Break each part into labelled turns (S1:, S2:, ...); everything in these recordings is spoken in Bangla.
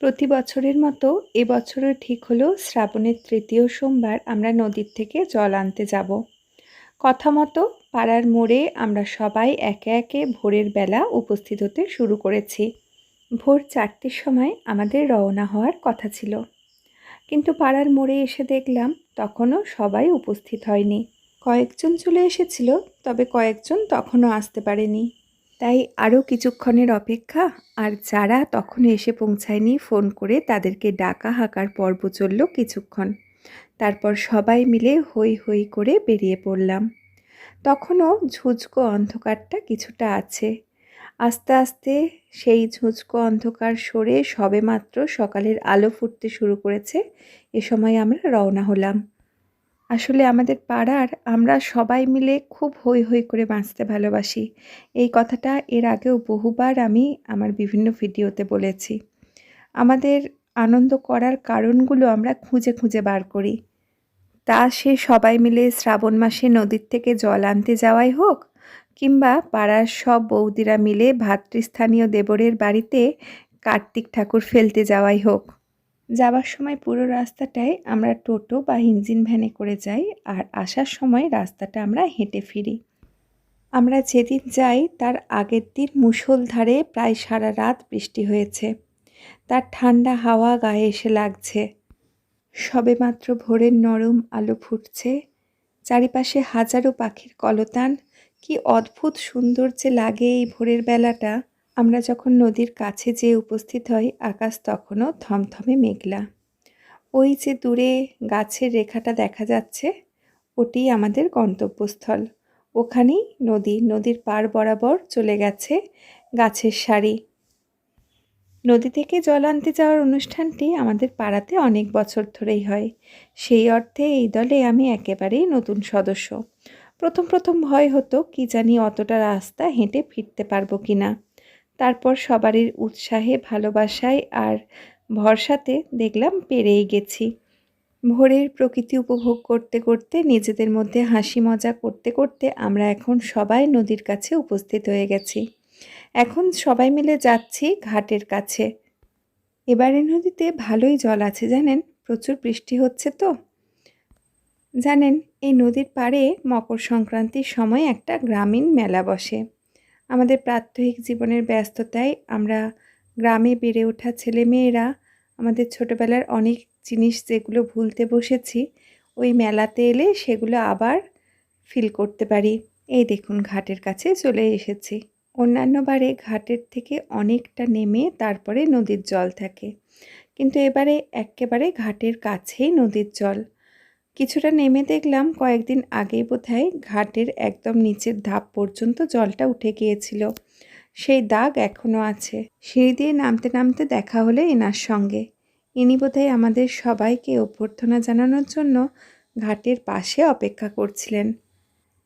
S1: প্রতি বছরের মতো এবছরও ঠিক হলো শ্রাবণের তৃতীয় সোমবার আমরা নদীর থেকে জল আনতে যাব। কথা মতো পাড়ার মোড়ে আমরা সবাই একে একে ভোরের বেলা উপস্থিত হতে শুরু করেছি। ভোর চারটের সময় আমাদের রওনা হওয়ার কথা ছিল। কিন্তু পাড়ার মোড়ে এসে দেখলাম তখনও সবাই উপস্থিত হয়নি। কয়েকজন চলে এসেছিল, তবে কয়েকজন তখনও আসতে পারেনি। তাই আরও কিছুক্ষণের অপেক্ষা, আর যারা তখন এসে পৌঁছায়নি ফোন করে তাদেরকে ডাকা হাঁকার পর্ব চলল কিছুক্ষণ। তারপর সবাই মিলে হই হই করে বেরিয়ে পড়লাম। তখনও ঝুঁঝকো অন্ধকারটা কিছুটা আছে। আস্তে আস্তে সেই ঝুঁঝকো অন্ধকার সরে সবেমাত্র সকালের আলো ফুটতে শুরু করেছে। এ সময় আমরা রওনা হলাম। আসলে আমাদের পাড়ার আমরা সবাই মিলে খুব হই হই করে বাঁচতে ভালোবাসি। এই কথাটা এর আগেও বহুবার আমি আমার বিভিন্ন ভিডিওতে বলেছি। আমাদের আনন্দ করার কারণগুলো আমরা খুঁজে খুঁজে বার করি। তা সে সবাই মিলে শ্রাবণ মাসে নদীর থেকে জল আনতে যাওয়াই হোক কিংবা পাড়ার সব বৌদিরা মিলে ভাতৃস্থানীয় দেবরের বাড়িতে কার্তিক ঠাকুর ফেলতে যাওয়াই হোক। যাবার সময় পুরো রাস্তাটায় আমরা টোটো বা ইঞ্জিন ভ্যানে করে যাই আর আসার সময় রাস্তাটা আমরা হেঁটে ফিরি। আমরা যেদিন যাই তার আগের দিন মুষলধারে প্রায় সারা রাত বৃষ্টি হয়েছে। তার ঠান্ডা হাওয়া গায়ে এসে লাগছে। সবেমাত্র ভোরের নরম আলো ফুটছে। চারিপাশে হাজারো পাখির কলতান। কি অদ্ভুত সুন্দর যে লাগে এই ভোরের বেলাটা। আমরা যখন নদীর কাছে যেয়ে উপস্থিত হই, আকাশ তখনও থমথমে মেঘলা। ওই যে দূরে গাছের রেখাটা দেখা যাচ্ছে, ওটি আমাদের গন্তব্যস্থল। ওখানেই নদী, নদীর পার বরাবর চলে গেছে গাছের সারি। নদী থেকে জল আনতে যাওয়ার অনুষ্ঠানটি আমাদের পাড়াতে অনেক বছর ধরেই হয়। সেই অর্থে এই দলে আমি একেবারেই নতুন সদস্য। প্রথম প্রথম ভয় হতো, কি জানি অতটা রাস্তা হেঁটে ফিরতে পারব কি না তারপর সবারই উৎসাহে, ভালোবাসায় আর ভরসাতে দেখলাম পেরেই গেছি। ভোরের প্রকৃতি উপভোগ করতে করতে, নিজেদের মধ্যে হাসি মজা করতে করতে আমরা এখন সবাই নদীর কাছে উপস্থিত হয়ে গেছি। এখন সবাই মিলে যাচ্ছি ঘাটের কাছে। এবারে নদীতে ভালোই জল আছে জানেন? প্রচুর বৃষ্টি হচ্ছে তো। জানেন, এই নদীর পাড়ে মকর সংক্রান্তির সময় একটা গ্রামীণ মেলা বসে। আমাদের প্রাত্যহিক জীবনের ব্যস্ততায় আমরা গ্রামে বেড়ে ওঠা ছেলেমেয়েরা, আমাদের ছোটোবেলার অনেক জিনিস যেগুলো ভুলতে বসেছি, ওই মেলাতে এলে সেগুলো আবার ফিল করতে পারি। এই দেখুন, ঘাটের কাছে চলে এসেছি। অন্যান্য বারে ঘাটের থেকে অনেকটা নেমে তারপরে নদীর জল থাকে। কিন্তু এবারে একেবারে ঘাটের কাছেই নদীর জল। কিছুটা নেমে দেখলাম কয়েকদিন আগেই বোধহয় ঘাটের একদম নিচের ধাপ পর্যন্ত জলটা উঠে গিয়েছিল। সেই দাগ এখনও আছে। সিঁড়ি দিয়ে নামতে নামতে দেখা হলে এনার সঙ্গে। ইনি বোধহয় আমাদের সবাইকে অভ্যর্থনা জানানোর জন্য ঘাটের পাশে অপেক্ষা করছিলেন।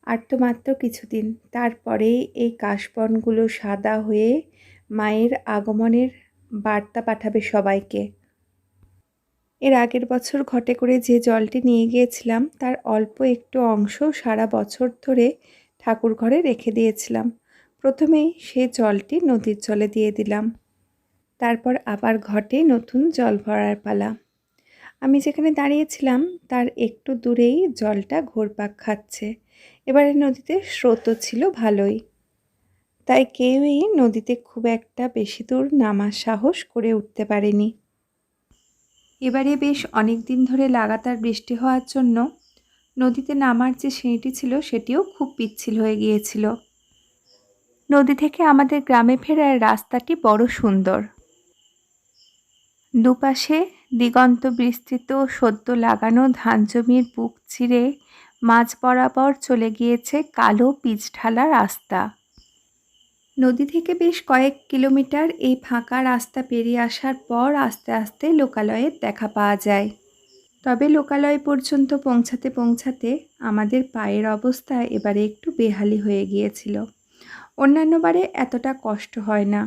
S1: আর তো মাত্র কিছুদিন। তারপরেই এই কাশবনগুলো সাদা হয়ে মায়ের আগমনের বার্তা পাঠাবে সবাইকে। এর আগের বছর ঘটে করে যে জলটি নিয়ে গিয়েছিলাম, তার অল্প একটু অংশ সারা বছর ধরে ঠাকুর ঘরে রেখে দিয়েছিলাম। প্রথমেই সেই জলটি নদীর জলে দিয়ে দিলাম। তারপর আবার ঘটে নতুন জল ভরার পালা। আমি যেখানে দাঁড়িয়েছিলাম, তার একটু দূরেই জলটা ঘোরপাক খাচ্ছে। এবারে নদীতে স্রোত ছিল ভালোই। তাই কেউই নদীতে খুব একটা বেশি দূর নামার সাহস করে উঠতে পারেনি। এবারে বেশ অনেক দিন ধরে লাগাতার বৃষ্টি হওয়ার জন্য নদীতে নামার যে সিঁড়িটি ছিল সেটিও খুব পিচ্ছিল হয়ে গিয়েছিল। নদী থেকে আমাদের গ্রামে ফেরার রাস্তাটি বড় সুন্দর। দুপাশে দিগন্ত বিস্তৃত সদ্য লাগানো ধান জমির বুক ছিঁড়ে মাঝ বরাবর চলে গিয়েছে কালো পিচ ঢালা রাস্তা। নদী থেকে বেশ কয়েক কিলোমিটার এই ফাঁকা রাস্তা পেরিয়ে আসার পর আস্তে আস্তে লোকালয়ের দেখা পাওয়া যায়। তবে লোকালয় পর্যন্ত পৌঁছাতে পৌঁছাতে আমাদের পায়ের অবস্থা এবারে একটু বেহালি হয়ে গিয়েছিল। অন্যান্য বারে এতটা কষ্ট হয় না।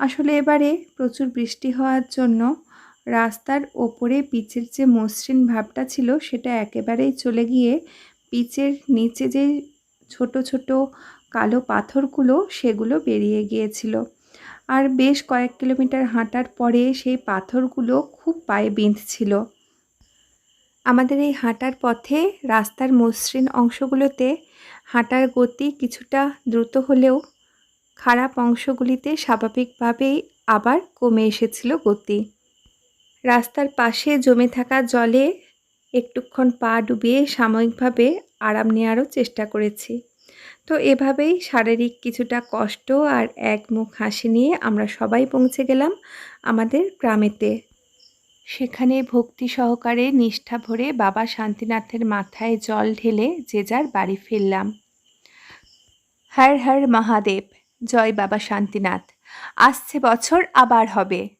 S1: আসলে এবারে প্রচুর বৃষ্টি হওয়ার জন্য রাস্তার ওপরে পিচের যে মসৃণ ভাবটা ছিল সেটা একেবারেই চলে গিয়ে পিচের নিচে যে ছোট ছোট কালো পাথরগুলো সেগুলো বেরিয়ে গিয়েছিল। আর বেশ কয়েক কিলোমিটার হাঁটার পরে সেই পাথরগুলো খুব পায়ে বিঁধছিল। আমাদের এই হাঁটার পথে রাস্তার মসৃণ অংশগুলোতে হাঁটার গতি কিছুটা দ্রুত হলেও খারাপ অংশগুলিতে স্বাভাবিকভাবেই আবার কমে এসেছিল গতি। রাস্তার পাশে জমে থাকা জলে একটুক্ষণ পা ডুবিয়ে সাময়িকভাবে আরাম নেওয়ারও চেষ্টা করেছি। তো এভাবেই শারীরিক কিছুটা কষ্ট আর এক মুখ হাসি নিয়ে আমরা সবাই পৌঁছে গেলাম আমাদের গ্রামেতে। সেখানে ভক্তি সহকারে নিষ্ঠা ভরে বাবা শান্তিনাথের মাথায় জল ঢেলে যে যার বাড়ি ফিরলাম। হর হর মহাদেব, জয় বাবা শান্তিনাথ। আসছে বছর আবার হবে।